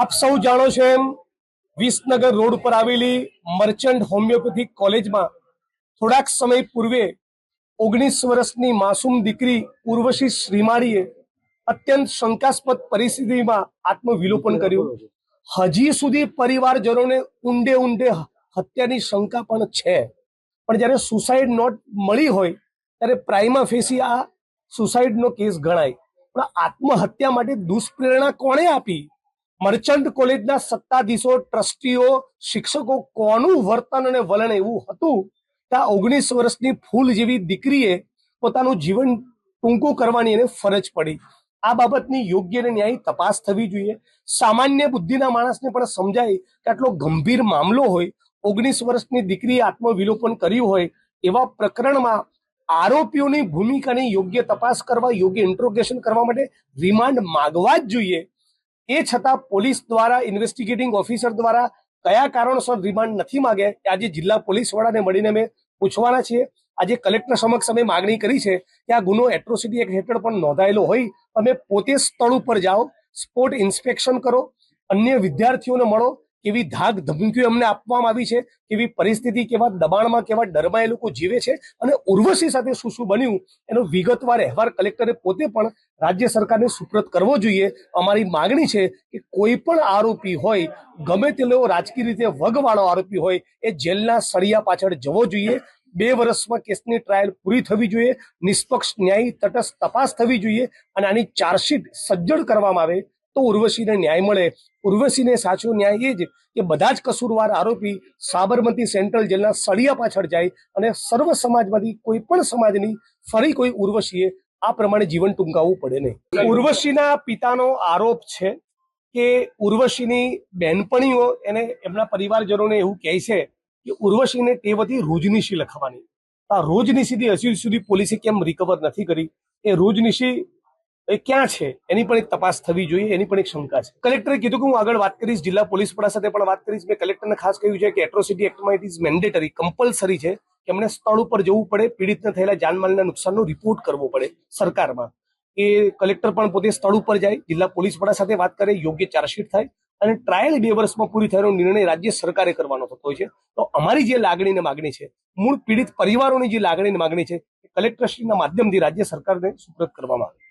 આપ સૌ જાણો છો એમ, વિસનગર રોડ પર આવેલી મર્ચન્ટ હોમિયોપેથિક કોલેજમાં થોડાક સમય પૂર્વે ઓગણીસ વર્ષની માસૂમ દીકરી ઉર્વશી શ્રીમાળીએ અત્યંત શંકાસ્પદ પરિસ્થિતિમાં આત્મવિલોપન કર્યું. હજી સુધી પરિવારજનોને ઊંડે ઊંડે હત્યાની શંકા પણ છે. પણ જ્યારે સુસાઇડ નોટ મળી હોય, ત્યારે પ્રાઇમા ફેસી આ સુસાઇડનો કેસ ગણાય. પણ આત્મહત્યા માટે દુષ્પ્રેરણા કોણે આપી? મર્ચન્ટ કોલેજના સત્તાધીશો, ટ્રસ્ટીઓ, શિક્ષકો કોનું વર્તન અને વલણ એવું હતું? કે આ ઓગણીસ વર્ષની ફૂલ જેવી દીકરીએ પોતાનું જીવન ટૂંકું કરવાની એને ફરજ પડી. આ બાબતની યોગ્ય અને ન્યાયી તપાસ થવી જોઈએ. સામાન્ય બુદ્ધિના માણસને પણ સમજાય કે આટલો ગંભીર મામલો હોય, ઓગણીસ વર્ષની દીકરીએ આત્મવિલોપન કર્યું હોય, એવા પ્રકરણમાં આરોપીઓની ભૂમિકાની યોગ્ય તપાસ કરવા, યોગ્ય ઇન્ટ્રોગેશન કરવા માટે રિમાન્ડ માગવા જ જોઈએ. એ છતાં પોલીસ દ્વારા ઇન્વેસ્ટિગેટિંગ ઓફિસર દ્વારા કયા કારણોસર રિમાન્ડ નથી માંગે આજે જિલ્લા પોલીસ વડાને મળીને અમે પૂછવાના છીએ. આજે કલેક્ટર સમક્ષ અમે માગણી કરી છે કે આ ગુનો એટ્રોસિટી એક્ટ હેઠળ પણ નોંધાયેલો હોય. તમે પોતે સ્થળ ઉપર જાઓ સ્પોટ ઇન્સ્પેક્શન કરો, અન્ય વિદ્યાર્થીઓને મળો કેવી ધાક ધમકીઓ અમને આપવામાં આવી છે, કેવી પરિસ્થિતિ, કેવા દબાણમાં, કેવા ડરમાં એ લોકો જીવે છે અને ઉર્વશી સાથે શું શું બન્યું એનો વિગતવાર અહેવાલ કલેક્ટરે પોતે પણ રાજ્ય સરકારને સુપ્રત કરવો જોઈએ. અમારી માગણી છે કે કોઈ પણ આરોપી હોય, ગમે તેલો રાજકીય રીતે વગવાળો આરોપી હોય, એ જેલના સળિયા પાછળ જવો જોઈએ. બે વર્ષમાં કેસની ટ્રાયલ પૂરી થવી જોઈએ, નિષ્પક્ષ ન્યાયી તટસ્થ તપાસ થવી જોઈએ અને આની ચાર્જશીટ સજ્જડ કરવામાં આવે. તો ઉર્વશીને ન્યાય મળે. ઉર્વશીને સાચો ન્યાય એ જ કે બધા જ કસૂરવાર આરોપી સાબરમતી સેન્ટ્રલ જેલના સળિયા પાછળ જાય અને સર્વ સમાજમાંથી કોઈ પણ સમાજની ફરી કોઈ ઉર્વશીએ આ પ્રમાણે જીવન ટૂંકાવવું પડે નહીં. ઉર્વશીના પિતાનો આરોપ છે કે ઉર્વશીની બહેનપણીઓ એને એમના પરિવારજનોને એવું કહે છે કે ઉર્વશીને તે હતી રોજનીશી લખવાની. આ રોજનીશીથી હજી સુધી પોલીસે કેમ રિકવર નથી કરી? એ રોજનીશી એ ક્યાં છે? એની પણ એક તપાસ થવી જોઈએ, એની પણ એક શંકા છે. કલેક્ટરે કીધું કે હું આગળ વાત કરીશ, જિલ્લા પોલીસ વડા સાથે પણ વાત કરીશ. મેં કલેક્ટરને ખાસ કહ્યું છે કે એટ્રોસિટી એક્ટમાં ઇટ ઇઝ મેન્ડેટરી કમ્પલસરી છે કે એમને સ્થળ ઉપર જવું પડે, પીડિતને થયેલા જાનમાલના નુકસાનનો રિપોર્ટ કરવો પડે સરકારમાં. એ કલેક્ટર પણ પોતે સ્થળ ઉપર જાય, જિલ્લા પોલીસ વડા સાથે વાત કરે, યોગ્ય ચાર્જશીટ થાય અને ટ્રાયલ બે વર્ષમાં પૂરી થયેલો નિર્ણય રાજ્ય સરકારે કરવાનો થતો હોય છે. તો અમારી જે લાગણી ને માગણી છે, મૂળ પીડિત પરિવારોની જે લાગણી ને માગણી છે કલેક્ટરશ્રીના માધ્યમથી રાજ્ય સરકારને સુપ્રત કરવામાં આવે.